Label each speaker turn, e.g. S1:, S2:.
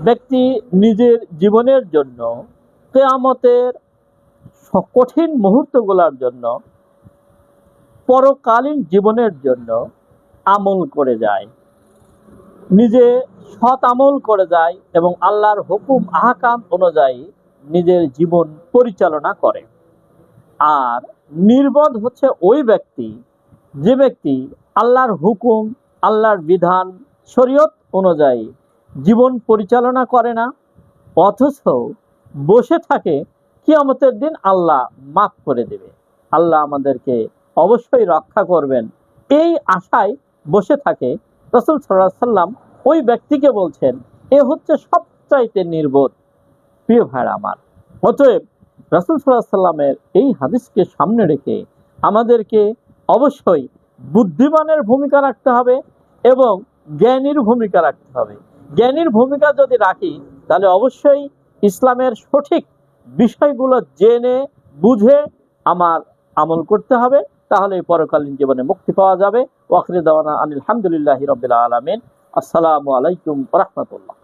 S1: ব্যক্তি নিজের জীবনের জন্য কেয়ামতের কঠিন মুহূর্তগুলোর জন্য, পরকালীন জীবনের জন্য আমল করে যায়। নিজে সৎ আমল করে যায় এবং আল্লাহর হুকুম, আহকাম অনুযায়ী নিজের জীবন পরিচালনা করে। আর নির্বোধ হচ্ছে ওই ব্যক্তি, যে ব্যক্তি আল্লাহর হুকুম, আল্লাহর বিধান, শরীয়ত অনুযায়ী জীবন পরিচালনা করে না, অথচ বসে থাকে কিয়ামতের দিন আল্লাহ মাফ করে দেবে। আল্লাহ আমাদেরকে অবশ্যই রক্ষা করবেন। এই আশায় বসে থাকে রসুল সাল্লাহ সাল্লাম ওই ব্যক্তিকে বলছেন, এ হচ্ছে সবচাইতে নির্বোধ, প্রিয় ভাইরা আমার। অতএব রসুল সাল্লাহ সাল্লামের এই হাদিসকে সামনে রেখে আমাদেরকে অবশ্যই বুদ্ধিমানের ভূমিকা রাখতে হবে এবং জ্ঞানীর ভূমিকা রাখতে হবে। জ্ঞানীর ভূমিকা যদি রাখি, তাহলে অবশ্যই ইসলামের সঠিক বিষয়গুলো জেনে, বুঝে আমার আমল করতে হবে। তাহলে পরকালীন জীবনে মুক্তি পাওয়া যাবে। ওয়াকরি দেওয়ানা আনিল হামদুলিল্লাহি রবিল আলমিন। আসসালামু আলাইকুম রহমতুল্লাহ।